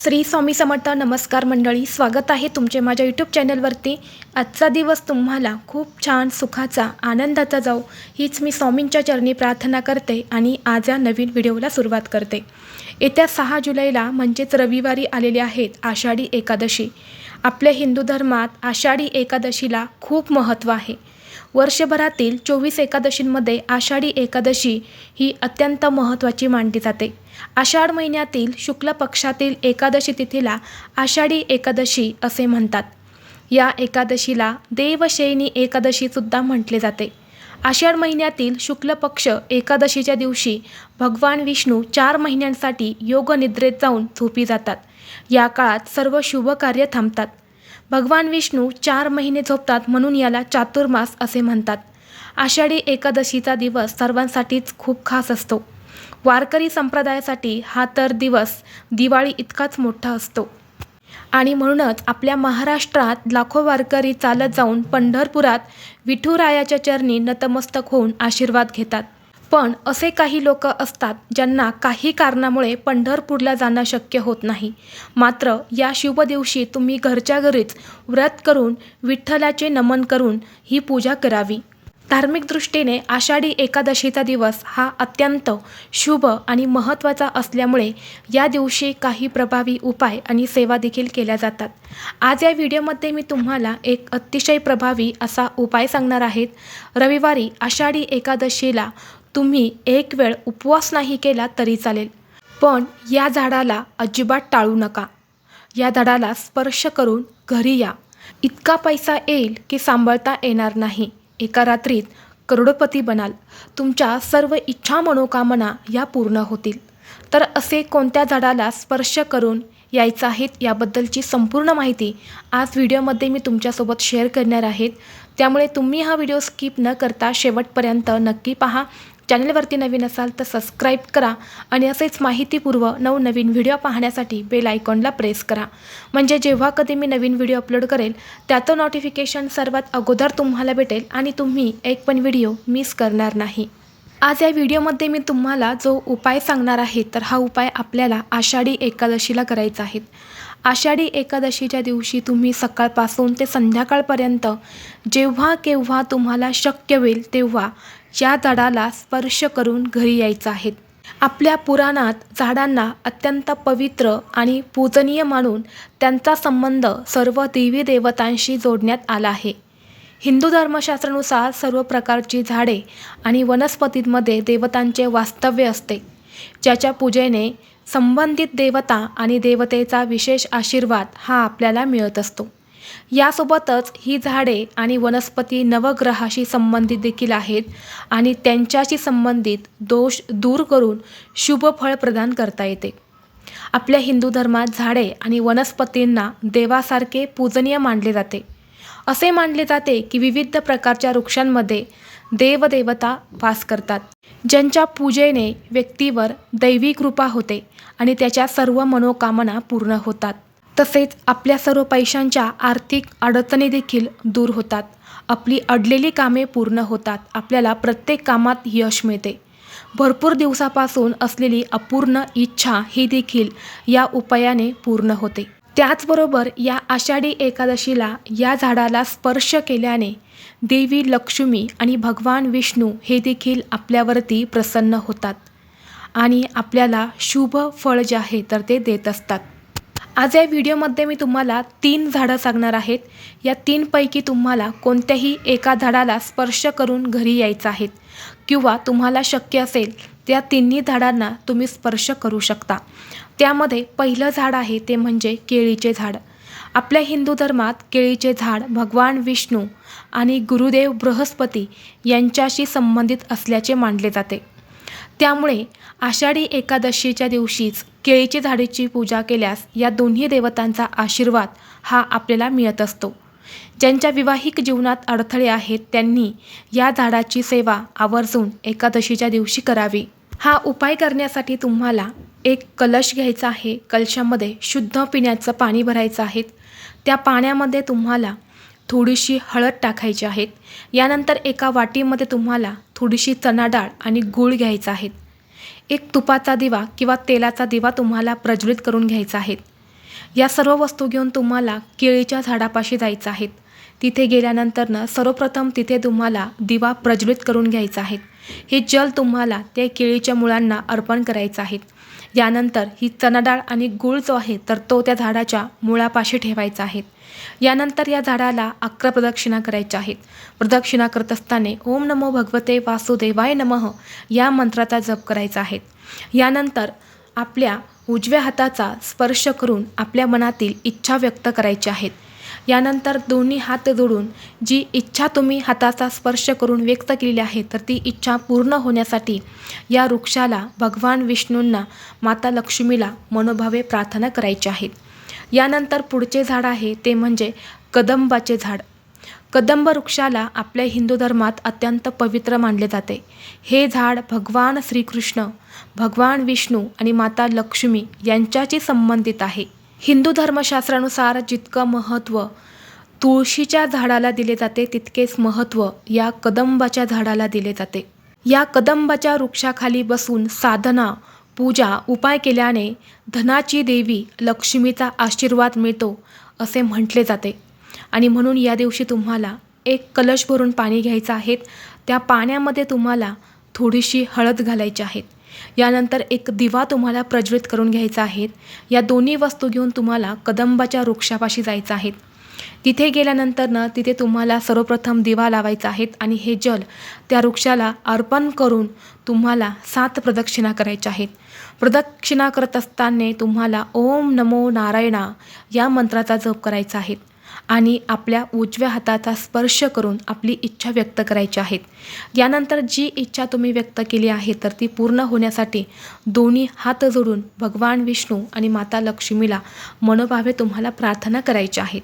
श्री स्वामी समर्थ नमस्कार मंडळी स्वागत आहे तुमचे माझ्या यूट्यूब चॅनलवरती. आजचा दिवस तुम्हाला खूप छान सुखाचा आनंदाचा जाऊ हीच मी स्वामींच्या चरणी प्रार्थना करते आणि आज या नवीन व्हिडिओला सुरुवात करते. येत्या सहा जुलैला म्हणजेच रविवारी आलेले आहेत आषाढी एकादशी. आपल्या हिंदू धर्मात आषाढी एकादशीला खूप महत्त्व आहे. वर्षभरातील चोवीस एकादशींमध्ये आषाढी एकादशी ही अत्यंत महत्त्वाची मानली जाते. आषाढ महिन्यातील शुक्ल पक्षातील एकादशी तिथीला आषाढी एकादशी असे म्हणतात. या एकादशीला देवशयनी एकादशीसुद्धा म्हटले जाते. आषाढ महिन्यातील शुक्ल पक्ष एकादशीच्या दिवशी भगवान विष्णू चार महिन्यांसाठी योगनिद्रेत जाऊन झोपी जातात. या काळात सर्व शुभ कार्य थांबतात. भगवान विष्णू चार महिने झोपतात म्हणून याला चातुर्मास असे म्हणतात. आषाढी एकादशीचा दिवस सर्वांसाठीच खूप खास असतो. वारकरी संप्रदायासाठी हा तर दिवस दिवाळी इतकाच मोठा असतो. आणि म्हणूनच आपल्या महाराष्ट्रात लाखो वारकरी चालत जाऊन पंढरपुरात विठुरायाच्या चरणी नतमस्तक होऊन आशीर्वाद घेतात. पण असे काही लोक असतात ज्यांना काही कारणामुळे पंढरपूरला जाणं शक्य होत नाही. मात्र या शुभ दिवशी तुम्ही घरच्या घरीच व्रत करून विठ्ठलाचे नमन करून ही पूजा करावी. धार्मिक दृष्टीने आषाढी एकादशीचा दिवस हा अत्यंत शुभ आणि महत्त्वाचा असल्यामुळे या दिवशी काही प्रभावी उपाय आणि सेवा देखील केल्या जातात. आज या व्हिडिओमध्ये मी तुम्हाला एक अतिशय प्रभावी असा उपाय सांगणार आहेत रविवारी आषाढी एकादशीला तुम्ही एक वेळ उपवास नाही केला तरी चालेल. पण या झाडाला अजिबात टाळू नका. या झाडाला स्पर्श करून घरी या. इतका पैसा येईल की सांभाळता येणार नाही. एका रात्रीत करोडपती बनाल. तुमच्या सर्व इच्छा मनोकामना या पूर्ण होतील. तर असे कोणत्या झाडाला स्पर्श करून यायचं आहेत याबद्दलची संपूर्ण माहिती आज व्हिडिओमध्ये मी तुमच्यासोबत शेअर करणार आहेत त्यामुळे तुम्ही हा व्हिडिओ स्किप न करता शेवटपर्यंत नक्की पहा. चॅनलवरती नवीन असाल तर सबस्क्राईब करा आणि असेच माहितीपूर्व नवनवीन व्हिडिओ पाहण्यासाठी बेल आयकॉनला प्रेस करा. म्हणजे जेव्हा कधी मी नवीन व्हिडिओ अपलोड करेल त्याचं नोटिफिकेशन सर्वात अगोदर तुम्हाला भेटेल आणि तुम्ही एक पण व्हिडिओ मिस करणार नाही. आज या व्हिडिओमध्ये मी तुम्हाला जो उपाय सांगणार आहे तर हा उपाय आपल्याला आषाढी एकादशीला करायचा आहे. आषाढी एकादशीच्या दिवशी तुम्ही सकाळपासून ते संध्याकाळपर्यंत जेव्हा केव्हा तुम्हाला शक्य होईल तेव्हा या झाडाला स्पर्श करून घरी यायचं आहे आपल्या पुराणात झाडांना अत्यंत पवित्र आणि पूजनीय मानून त्यांचा संबंध सर्व देवी देवतांशी जोडण्यात आला आहे. हिंदू धर्मशास्त्रानुसार सर्व प्रकारची झाडे आणि वनस्पतींमध्ये देवतांचे वास्तव्य असते. ज्याच्या पूजेने संबंधित देवता आणि देवतेचा विशेष आशीर्वाद हा आपल्याला मिळत असतो. यासोबतच ही झाडे आणि वनस्पती नवग्रहाशी संबंधित देखील आहेत आणि त्यांच्याशी संबंधित दोष दूर करून शुभ फळ प्रदान करता येते. आपल्या हिंदू धर्मात झाडे आणि वनस्पतींना देवासारखे पूजनीय मानले जाते. असे मानले जाते की विविध प्रकारच्या वृक्षांमध्ये देवदेवता वास करतात ज्यांच्या पूजेने व्यक्तीवर दैवी कृपा होते आणि त्याच्या सर्व मनोकामना पूर्ण होतात. तसेच आपल्या सर्व पैशांच्या आर्थिक अडचणी देखील दूर होतात. आपली अडलेली कामे पूर्ण होतात. आपल्याला प्रत्येक कामात यश मिळते. भरपूर दिवसापासून असलेली अपूर्ण इच्छा ही देखील या उपायाने पूर्ण होते. त्याचबरोबर या आषाढी एकादशीला या झाडाला स्पर्श केल्याने देवी लक्ष्मी आणि भगवान विष्णू हे देखील आपल्यावरती प्रसन्न होतात आणि आपल्याला शुभ फळ जे आहे तर ते देत असतात. आज या व्हिडिओमध्ये मी तुम्हाला तीन झाडं सांगणार आहेत. या तीनपैकी तुम्हाला कोणत्याही एका झाडाला स्पर्श करून घरी यायचं आहेत किंवा तुम्हाला शक्य असेल त्या तिन्ही झाडांना तुम्ही स्पर्श करू शकता. त्यामध्ये पहिलं झाड आहे ते म्हणजे केळीचे झाड. आपल्या हिंदू धर्मात केळीचे झाड भगवान विष्णू आणि गुरुदेव बृहस्पती यांच्याशी संबंधित असल्याचे मानले जाते. त्यामुळे आषाढी एकादशीच्या दिवशीच केळीची झाडीची पूजा केल्यास या दोन्ही देवतांचा आशीर्वाद हा आपल्याला मिळत असतो. ज्यांच्या विवाहिक जीवनात अडथळे आहेत त्यांनी या झाडाची सेवा आवर्जून एकादशीच्या दिवशी करावी. हा उपाय करण्यासाठी तुम्हाला एक कलश घ्यायचा आहे. कलशामध्ये शुद्ध पिण्याचं पाणी भरायचं आहे. त्या पाण्यामध्ये तुम्हाला थोडीशी हळद टाकायची आहेत. यानंतर एका वाटीमध्ये तुम्हाला थोडीशी चणा डाळ आणि गूळ घ्यायचा आहे एक तुपाचा दिवा किंवा तेलाचा दिवा तुम्हाला प्रज्वलित करून घ्यायचा आहे या सर्व वस्तू घेऊन तुम्हाला केळीच्या झाडापाशी जायचं आहे तिथे गेल्यानंतरनं सर्वप्रथम तिथे तुम्हाला दिवा प्रज्वलित करून घ्यायचा आहे हे जल तुम्हाला त्या केळीच्या मुळांना अर्पण करायचं आहे यानंतर ही चणाडाळ आणि गूळ जो आहे तर तो त्या झाडाच्या मुळापाशी ठेवायचा आहे. यानंतर या झाडाला अकरा प्रदक्षिणा करायच्या आहेत. प्रदक्षिणा करत असताना ओम नमो भगवते वासुदेवाय नमः या मंत्राचा जप करायचा आहे. यानंतर आपल्या उजव्या हाताचा स्पर्श करून आपल्या मनातील इच्छा व्यक्त करायची आहेत. यानंतर दोन्ही हात जोडून जी इच्छा तुम्ही हाताचा स्पर्श करून व्यक्त केलेली आहे तर ती इच्छा पूर्ण होण्यासाठी या वृक्षाला भगवान विष्णूंना माता लक्ष्मीला मनोभावे प्रार्थना करायची आहेत यानंतर पुढचे झाड आहे ते म्हणजे कदंबाचे झाड. कदंब वृक्षाला आपल्या हिंदू धर्मात अत्यंत पवित्र मानले जाते. हे झाड भगवान श्रीकृष्ण भगवान विष्णू आणि माता लक्ष्मी यांच्याशी संबंधित आहे. हिंदू धर्मशास्त्रानुसार जितकं महत्त्व तुळशीच्या झाडाला दिले जाते तितकेच महत्त्व या कदंबाच्या झाडाला दिले जाते. या कदंबाच्या वृक्षाखाली बसून साधना पूजा उपाय केल्याने धनाची देवी लक्ष्मीचा आशीर्वाद मिळतो असे म्हटले जाते. आणि म्हणून या दिवशी तुम्हाला एक कलश भरून पाणी घ्यायचं आहेत त्या पाण्यामध्ये तुम्हाला थोडीशी हळद घालायची आहेत यानंतर एक दिवा तुम्हाला प्रज्वलित करून घ्यायचा आहे. या दोन्ही वस्तू घेऊन तुम्हाला कदंबाच्या वृक्षापाशी जायचं आहे. तिथे गेल्यानंतरनं तिथे तुम्हाला सर्वप्रथम दिवा लावायचा आहे आणि हे जल त्या वृक्षाला अर्पण करून तुम्हाला सात प्रदक्षिणा करायच्या आहेत. प्रदक्षिणा करत असताना तुम्हाला ओम नमो नारायणा या मंत्राचा जप करायचा आहे. आणि आपल्या उजव्या हाताचा स्पर्श करून आपली इच्छा व्यक्त करायची आहेत. यानंतर जी इच्छा तुम्ही व्यक्त केली आहे तर ती पूर्ण होण्यासाठी दोन्ही हात जोडून भगवान विष्णू आणि माता लक्ष्मीला मनोभावे तुम्हाला प्रार्थना करायची आहेत.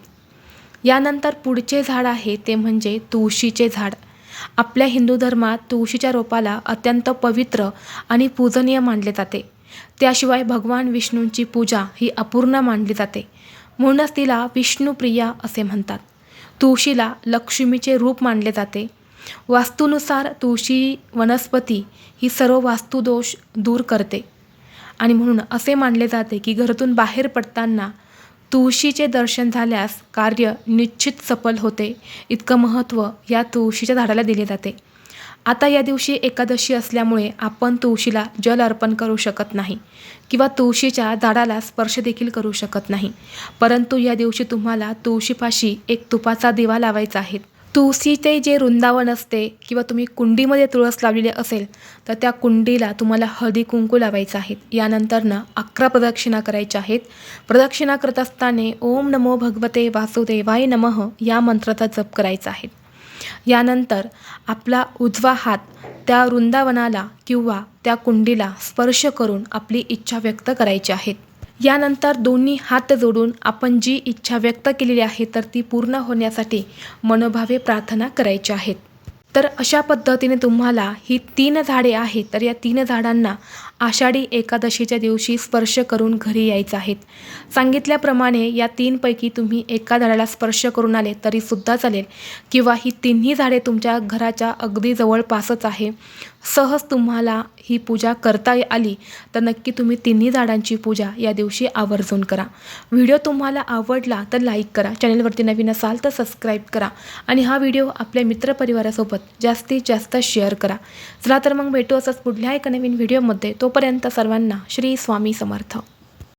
यानंतर पुढचे झाड आहे ते म्हणजे तुळशीचे झाड. आपल्या हिंदू धर्मात तुळशीच्या रोपाला अत्यंत पवित्र आणि पूजनीय मानले जाते. त्याशिवाय भगवान विष्णूंची पूजा ही अपूर्ण मानली जाते. म्हणूनच तिला विष्णुप्रिया असे म्हणतात. तुळशीला लक्ष्मीचे रूप मानले जाते. वास्तूनुसार तुळशी वनस्पती ही सर्व वास्तुदोष दूर करते. आणि म्हणून असे मानले जाते की घरातून बाहेर पडताना तुळशीचे दर्शन झाल्यास कार्य निश्चित सफल होते. इतकं महत्त्व या तुळशीच्या झाडाला दिले जाते. आता या दिवशी एकादशी असल्यामुळे आपण तुळशीला जल अर्पण करू शकत नाही किंवा तुळशीच्या झाडाला स्पर्श देखील करू शकत नाही. परंतु या दिवशी तुम्हाला तुळशीपाशी एक तुपाचा दिवा लावायचा आहे. तुळशीचे जे वृंदावन असते किंवा तुम्ही कुंडीमध्ये तुळस लावलेली असेल तर त्या कुंडीला तुम्हाला हळदी कुंकू लावायचं आहे यानंतरनं अकरा प्रदक्षिणा करायच्या आहेत. प्रदक्षिणा करत असताना ओम नमो भगवते वासुदेवाय नमः या मंत्राचा जप करायचा आहे. यानंतर आपला उजवा हात त्या वृंदावनाला किंवा त्या कुंडीला स्पर्श करून आपली इच्छा व्यक्त करायची आहेत यानंतर दोन्ही हात जोडून आपण जी इच्छा व्यक्त केलेली आहे तर ती पूर्ण होण्यासाठी मनोभावे प्रार्थना करायची आहेत तर अशा पद्धतीने तुम्हाला ही तीन झाडे आहेत तर या तीन झाडांना आषाढी एकादशीच्या दिवशी स्पर्श करून घरी यायचं आहेत सांगितल्याप्रमाणे या तीनपैकी तुम्ही एका झाडाला स्पर्श करून आले तरीसुद्धा चालेल. किंवा ही तिन्ही झाडे तुमच्या घराच्या अगदी जवळपासच आहे. सहज तुम्हाला ही पूजा करता आली तर नक्की तुम्ही तिन्ही झाडांची पूजा या दिवशी आवर्जून करा. व्हिडिओ तुम्हाला आवडला तर लाईक करा चॅनलवरती नवीन असाल तर सबस्क्राईब करा आणि हा व्हिडिओ आपल्या मित्रपरिवारासोबत जास्तीत जास्त शेअर करा. चला तर मग भेटू असंच पुढल्या एका नवीन व्हिडिओमध्ये. तोपर्यंत सर्वांना श्री स्वामी समर्थ.